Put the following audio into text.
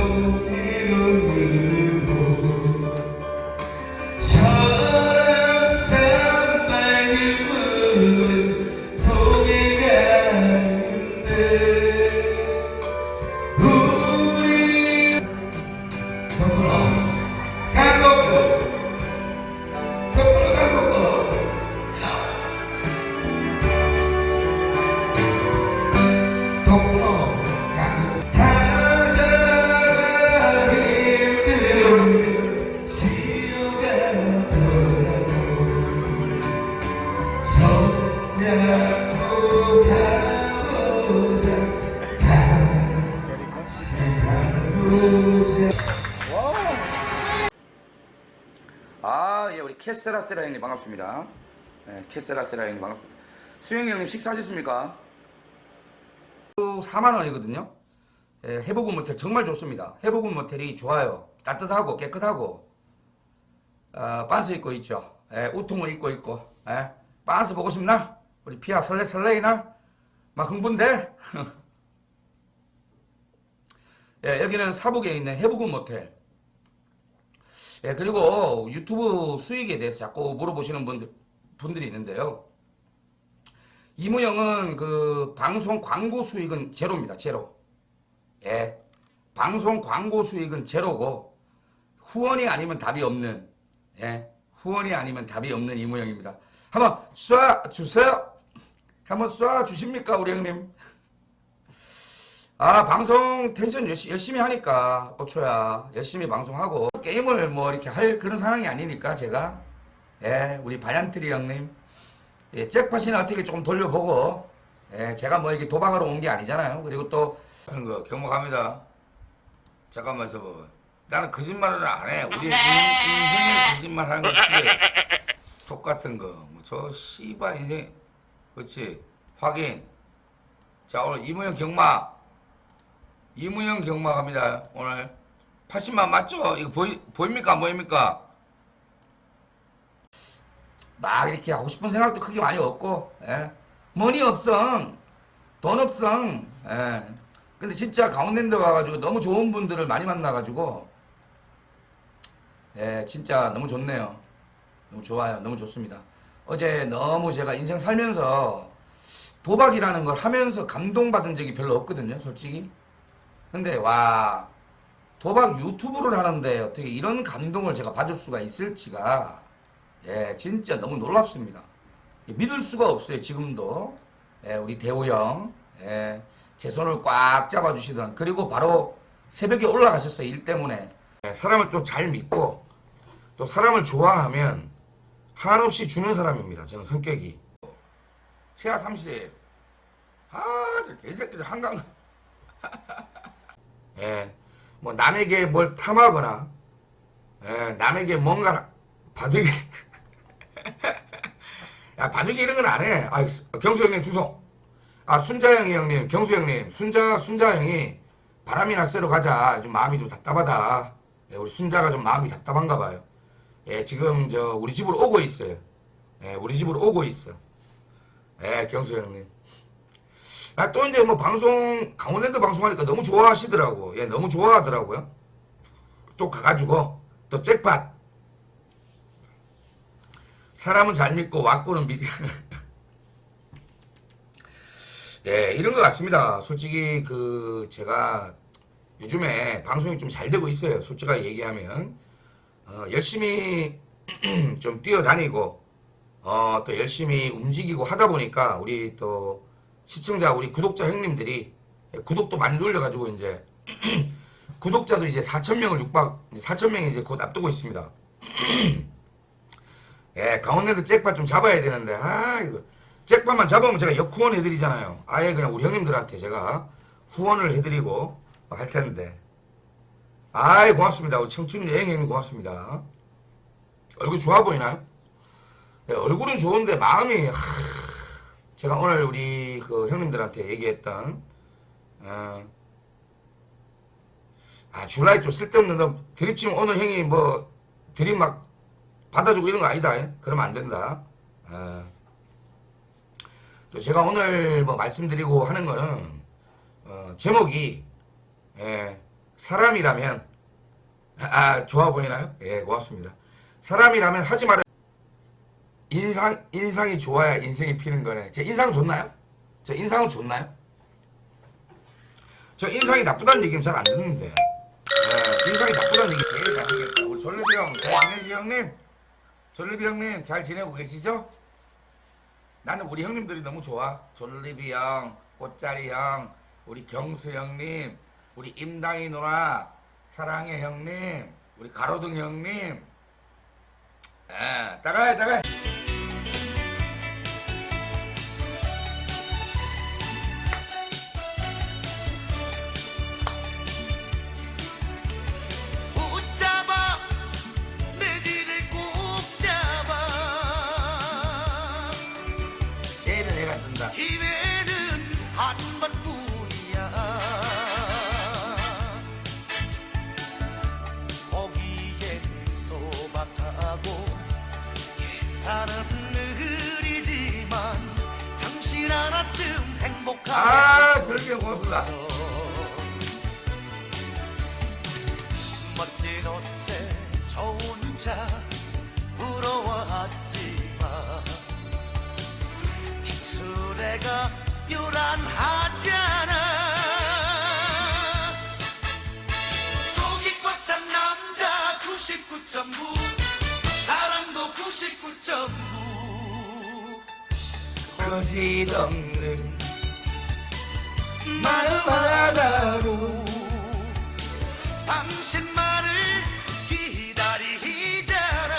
아, 우리 캐세라세라 형님 반갑습니다. 예, 캐세라세라 형님 반갑습니다. 수영 형님 식사하셨습니까? 4만 원이거든요. 예, 해보군 모텔 정말 좋습니다. 해보군 모텔이 좋아요. 따뜻하고 깨끗하고 어, 반스 입고 있죠. 예, 우통을 입고 있고 예, 반스 보고 싶나? 우리 피아 설레 설레이나? 막 흥분돼? 예, 여기는 사북에 있는 해부군 모텔. 예, 그리고 유튜브 수익에 대해서 자꾸 물어보시는 분들, 분들이 있는데요. 이무영은 그 방송 광고 수익은 제로입니다. 제로. 예. 방송 광고 수익은 제로고 후원이 아니면 답이 없는 예. 후원이 아니면 답이 없는 이무영입니다. 한번 쏴 주세요. 한번 쏴 주십니까, 우리 형님? 아, 방송 텐션 열심히, 열심히 하니까, 오초야. 열심히 방송하고, 게임을 뭐 이렇게 할 그런 상황이 아니니까, 제가. 예, 우리 바얀트리 형님. 예, 잭팟이나 어떻게 조금 돌려보고, 예, 제가 뭐 이렇게 도박하러 온 게 아니잖아요. 그리고 또, 하는 거 경목합니다. 잠깐만 있어봐. 나는 거짓말을 안 해. 우리 인, 인생에 거짓말 하는 거 싫어해. 똑같은 거. 뭐 저 씨발 인생. 그렇지. 확인. 자 오늘 이무영 경마. 이무영 경마 갑니다. 오늘 80만 맞죠? 이거 보이, 보입니까? 안 보입니까? 막 이렇게 하고 싶은 생각도 크게 많이 없고, 예. 머니 없성, 돈 없성, 예. 근데 진짜 강원랜드 와가지고 너무 좋은 분들을 많이 만나가지고, 예, 진짜 너무 좋네요. 너무 좋아요. 너무 좋습니다. 어제 너무 제가 인생 살면서 도박이라는 걸 하면서 감동받은 적이 별로 없거든요, 솔직히. 근데 와, 도박 유튜브를 하는데 어떻게 이런 감동을 제가 받을 수가 있을지가 예, 진짜 너무 놀랍습니다. 예, 믿을 수가 없어요, 지금도. 예, 우리 대호 형, 예, 제 손을 꽉 잡아주시던, 그리고 바로 새벽에 올라가셨어요, 일 때문에. 예, 사람을 또 잘 믿고, 또 사람을 좋아하면 한없이 주는 사람입니다, 저는 성격이. 세아 30. 아, 저 개새끼 저 한강. 예, 뭐 남에게 뭘 탐하거나, 예, 남에게 뭔가 바둑이, 야 바둑이 이런 건 안 해. 아, 경수 형님 수송. 아 순자 형이 형님, 경수 형님, 순자 순자 형이 바람이나 쐬러 가자. 좀 마음이 좀 답답하다. 예, 우리 순자가 좀 마음이 답답한가 봐요. 예, 지금 저 우리 집으로 오고 있어요. 예, 우리 집으로 오고 있어. 예, 경수 형님. 아, 또 이제 뭐 방송, 강원랜드 방송하니까 너무 좋아하시더라고. 예, 너무 좋아하더라고요. 또 가가지고, 또 잭팟. 사람은 잘 믿고, 왔고는 믿, 예, 이런 것 같습니다. 솔직히 그, 제가 요즘에 방송이 좀 잘 되고 있어요. 솔직하게 얘기하면. 어, 열심히 좀 뛰어다니고, 어, 또 열심히 움직이고 하다 보니까 우리 또 시청자, 우리 구독자 형님들이 구독도 많이 눌려가지고 이제 구독자도 이제 4천명을 육박, 4천명이 이제 곧 앞두고 있습니다. 예, 강원랜드 잭팟 좀 잡아야 되는데, 아, 이거. 잭팟만 잡으면 제가 역후원 해드리잖아요. 아예 그냥 우리 형님들한테 제가 후원을 해드리고 할 텐데. 아이, 고맙습니다. 우리 청춘 여행 형님 고맙습니다. 얼굴 좋아 보이나요? 네, 얼굴은 좋은데 마음이 하, 제가 오늘 우리 그 형님들한테 얘기했던 어, 아 줄라이 좀 쓸데없는 너 드립 치면 오늘 형이 뭐 드립 막 받아주고 이런 거 아니다 예? 그러면 안 된다 어. 또 제가 오늘 뭐 말씀드리고 하는 거는 어, 제목이 예, 사람이라면 아 좋아 보이나요? 예 고맙습니다. 사람이라면 하지 말아 인상 인상이 좋아야 인생이 피는 거네. 제 인상 좋나요? 저 인상은 좋나요? 저 인상이 나쁘다는 얘기는 잘 안 듣는데. 예, 인상이 나쁘다는 얘기 제일 잘하겠다. 우리 졸리비 형, 잘 지내시 형님? 졸리비 형님, 잘 지내고 계시죠? 나는 우리 형님들이 너무 좋아. 졸리비 형, 꽃자리 형, 우리 경수 형님, 우리 임당이 누나, 사랑해 형님, 우리 가로등 형님. 예, 따가야, 따가야. 붙잡아 내 뒤를 꼭 잡아 내일은 내가 뜬다. 아, 형 고맙습니다. 멋진 옷에 저 혼자 부러워하지만 입술에가 요란하잖아. 속이 꽉 찬 남자 99.9 사랑도 99.9 거짓 없는 마음하다고 당신만을 기다리잖아